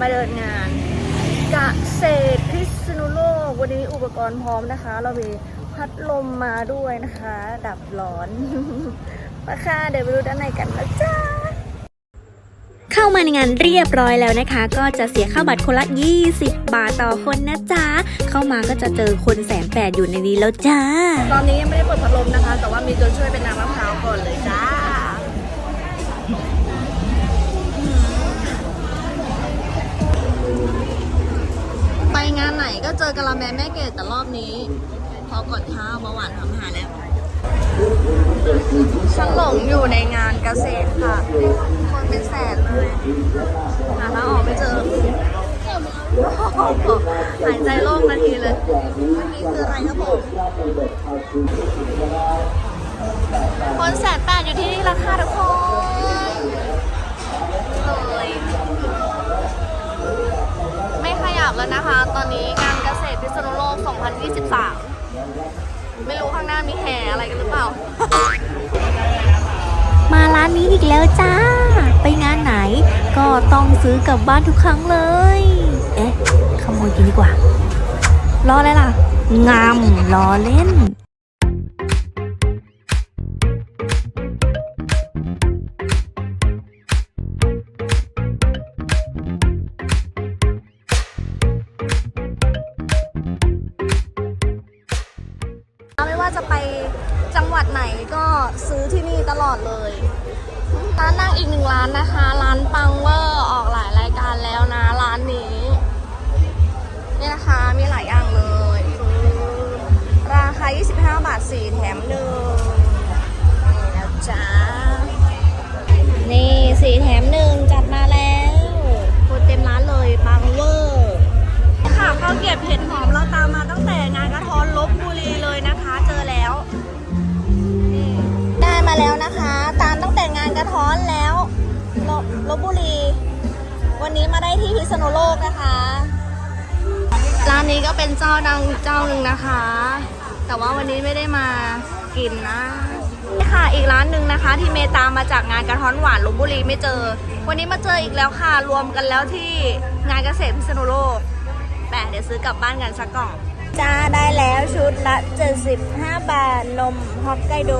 มาเดินงานเกษตรพิษณุโลกวันนี้อุปกรณ์พร้อมนะคะ เรามีพัดลมมาด้วยนะคะ ดับร้อนมาค่ะเดี๋ยวไปดูด้านในกันนะจ๊ะเข้ามาในงานเรียบร้อยแล้วนะคะ ก็จะเสียค่าบัตรคนละ 20 บาทต่อคนนะจ๊ะ เข้ามาก็จะเจอคนแสนแปดอยู่ในนี้แล้วจ้า ตอนนี้ยังไม่ได้เปิดพัดลมนะคะ แต่ว่ามีตัวช่วยเป็นน้ำมะพร้าวก่อนเลย ไปงานไหนก็เจอกะละแมแม่เกดแต่รอบนี้ พอกดเท้าเบาหวานทำหายแล้วฉันหลงอยู่ในงานเกษตรค่ะ คนเป็นแสนเลยหาทางออกไม่เจอหายใจโล่งนาทีเลยเมื่อกี้คืออะไรครับผมคนแสนแปดอยู่ที่นี่ราคาทุกคน แล้วนะคะ ตอนนี้งานเกษตรพิษณุโลก 2023 ไม่รู้ข้างหน้ามีแห่อะไรกันหรือเปล่า มาร้านนี้อีกแล้วจ้า ไปงานไหนก็ต้องซื้อกลับบ้านทุกครั้งเลย เอ๊ะ ขโมยกินดีกว่า รออะไรล่ะ งามรอเล่น ว่าจะไปจังหวัดไหนก็ซื้อที่นี่ตลอดเลยร้านนั่งอีกหนึ่งร้านนะคะ ร้านปังเวอร์ออกหลายรายการแล้วนะร้านนี้นี่นะคะมีหลายอย่างเลย ราคา 25 บาท 4 แถมหนึ่งนี่นะจ๊ะนี่สี่แถมหนึ่งจัดมาแล้วคนเต็มร้านเลยปังเวอร์ค่ะข้าวเกรียบเห็ดหอมเราตามมาตั้ง อนแล้วลลบบุรี วันนี้มาได้ที่พิษณุโลกนะคะ ร้านนี้ก็เป็นเจ้าดังเจ้าหนึ่งนะคะ แต่ว่าวันนี้ไม่ได้มากินนะนี่ค่ะอีกร้านหนึ่งนะคะ ที่เมตามมาจากงานกระท้อนหวานลบบุรีไม่เจอ วันนี้มาเจออีกแล้วค่ะรวมกันแล้วที่งานเกษตรพิษณุโลกแปะเดี๋ยวซื้อกลับบ้านกันสักกล่องจ้าได้แล้วชุดละ 75 บาท นมฮอกไกโด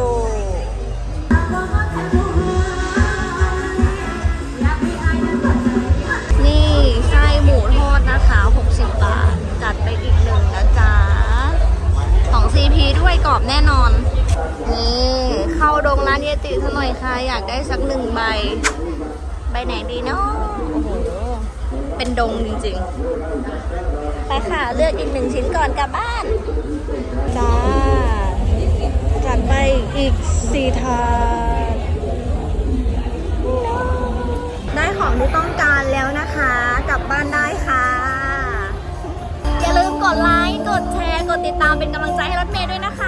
กรอบแน่นอน นี่เข้าดงร้านเยติซะหน่อยค่ะ อยากได้สักหนึ่งใบ ใบไหนดีเนาะโอ้โห เป็นดงจริงๆ ไปค่ะ เลือกอีกหนึ่งชิ้นก่อนกลับบ้าน จ้า จัดไปอีกสี่ถาดได้ของที่ต้องการแล้วนะคะ กลับบ้านได้ค่ะ อย่าลืมกดไลค์ กดแชร์ กดติดตามเป็นกำลังใจให้รถเมย์ด้วยนะคะ